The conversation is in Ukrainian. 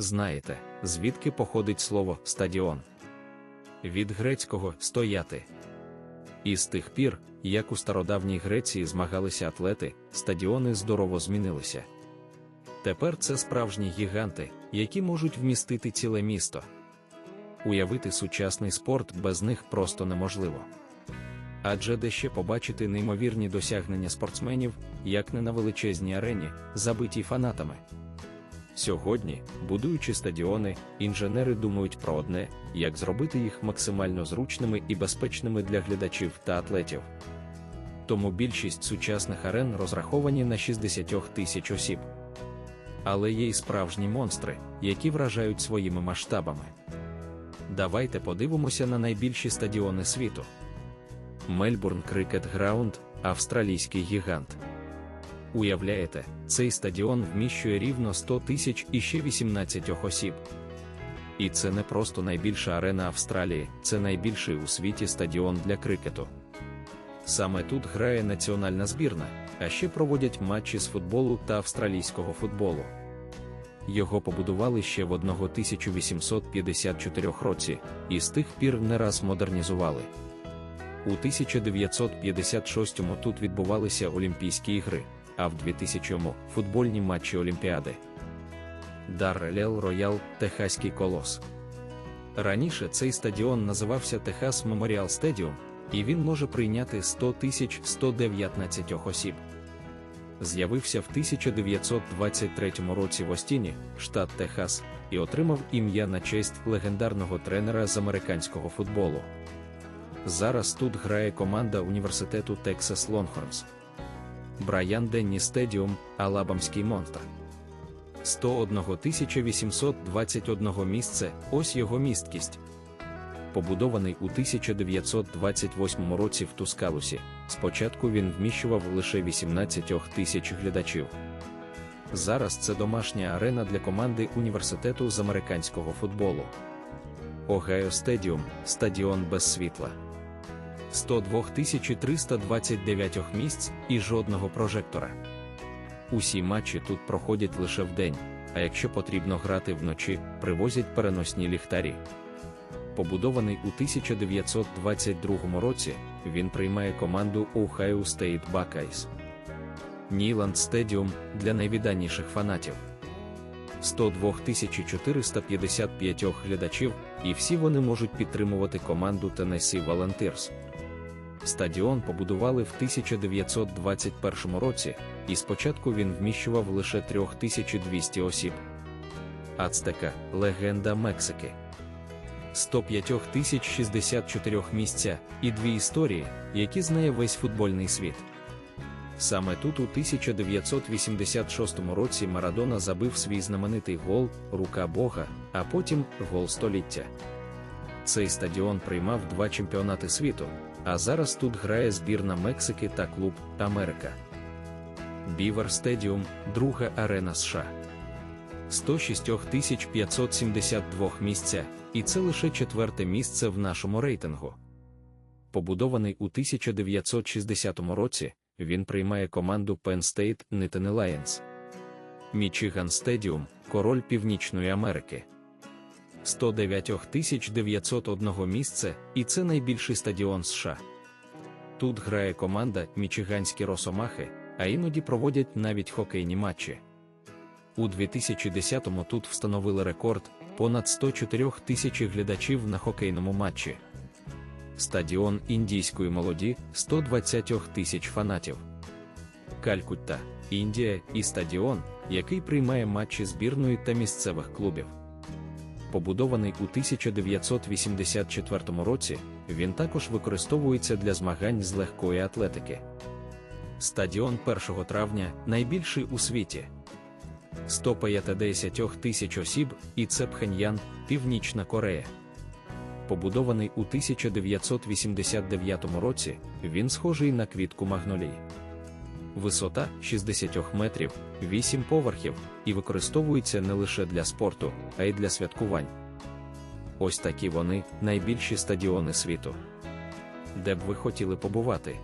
Знаєте, звідки походить слово стадіон? Від грецького стояти. І з тих пір, як у стародавній Греції змагалися атлети, стадіони здорово змінилися. Тепер це справжні гіганти, які можуть вмістити ціле місто. Уявити сучасний спорт без них просто неможливо. Адже де ще побачити неймовірні досягнення спортсменів, як не на величезній арені, забитій фанатами. Сьогодні, будуючи стадіони, інженери думають про одне, як зробити їх максимально зручними і безпечними для глядачів та атлетів. Тому більшість сучасних арен розраховані на 60 тисяч осіб. Але є й справжні монстри, які вражають своїми масштабами. Давайте подивимося на найбільші стадіони світу. Мельбурн Крикет Граунд, австралійський гігант. Уявляєте, цей стадіон вміщує рівно 100 тисяч і ще 18 осіб. І це не просто найбільша арена Австралії, це найбільший у світі стадіон для крикету. Саме тут грає національна збірна, а ще проводять матчі з футболу та австралійського футболу. Його побудували ще в 1854 році, і з тих пір не раз модернізували. У 1956-му тут відбувалися Олімпійські ігри, а в 2000-му футбольні матчі Олімпіади. Даррелел Роял Техаський колос. Раніше цей стадіон називався Техас Меморіал Стедіум, і він може прийняти 100 тисяч 119 осіб. З'явився в 1923 році в Остіні, штат Техас, і отримав ім'я на честь легендарного тренера з американського футболу. Зараз тут грає команда університету Texas Longhorns. Брайан Денні Стедіум, Алабамський Монта. 101 821 місце ось його місткість. Побудований у 1928 році в Тускалусі, спочатку він вміщував лише 18 тисяч глядачів. Зараз це домашня арена для команди університету з американського футболу. Огайо Стедіум стадіон без світла. 102 329 місць і жодного прожектора. Усі матчі тут проходять лише вдень, а якщо потрібно грати вночі, привозять переносні ліхтарі. Побудований у 1922 році, він приймає команду Ohio State Buckeyes. Ніланд Стедіум для найвіданіших фанатів. 102 455 глядачів, і всі вони можуть підтримувати команду Tennessee Volunteers. Стадіон побудували в 1921 році, і спочатку він вміщував лише 3200 осіб. Ацтека легенда Мексики. 105 тисяч 64 місця і дві історії, які знає весь футбольний світ. Саме тут у 1986 році Марадона забив свій знаменитий гол Рука Бога, а потім гол століття. Цей стадіон приймав два чемпіонати світу, а зараз тут грає збірна Мексики та клуб Америка. Бівер Стедіум, друга арена США. 106 572 місця, і це лише четверте місце в нашому рейтингу. Побудований у 1960 році, він приймає команду Penn State Nittany Lions. Мічиган Стедіум, король Північної Америки. 109 901 місце, і це найбільший стадіон США. Тут грає команда Мічиганські Росомахи, а іноді проводять навіть хокейні матчі. У 2010-му тут встановили рекорд понад 104 тисячі глядачів на хокейному матчі. Стадіон індійської молоді 120 тисяч фанатів. Калькутта, Індія і стадіон, який приймає матчі збірної та місцевих клубів. Побудований у 1984 році, він також використовується для змагань з легкої атлетики. Стадіон 1 травня найбільший у світі. 150 тисяч осіб, і це Пхеньян, Північна Корея. Побудований у 1989 році, він схожий на квітку магнолії. Висота 60 метрів, 8 поверхів, і використовується не лише для спорту, а й для святкувань. Ось такі вони найбільші стадіони світу. Де б ви хотіли побувати?